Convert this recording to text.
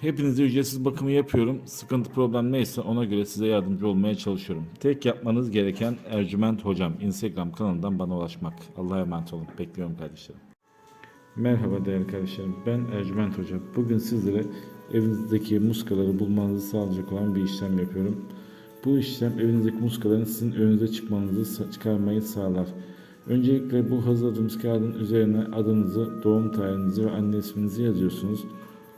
hepinize ücretsiz bakımı yapıyorum. Sıkıntı problem neyse ona göre size yardımcı olmaya çalışıyorum. Tek yapmanız gereken Ercüment Hocam Instagram kanalından bana ulaşmak. Allah'a emanet olun. Bekliyorum kardeşlerim. Merhaba değerli kardeşlerim. Ben Ercüment Hoca. Bugün sizlere evinizdeki muskaları bulmanızı sağlayacak olan bir işlem yapıyorum. Bu işlem evinizdeki muskaların sizin önünüze çıkmanızı çıkarmayı sağlar. Öncelikle bu hazırladığımız kağıdın üzerine adınızı, doğum tarihinizi ve anne isminizi yazıyorsunuz.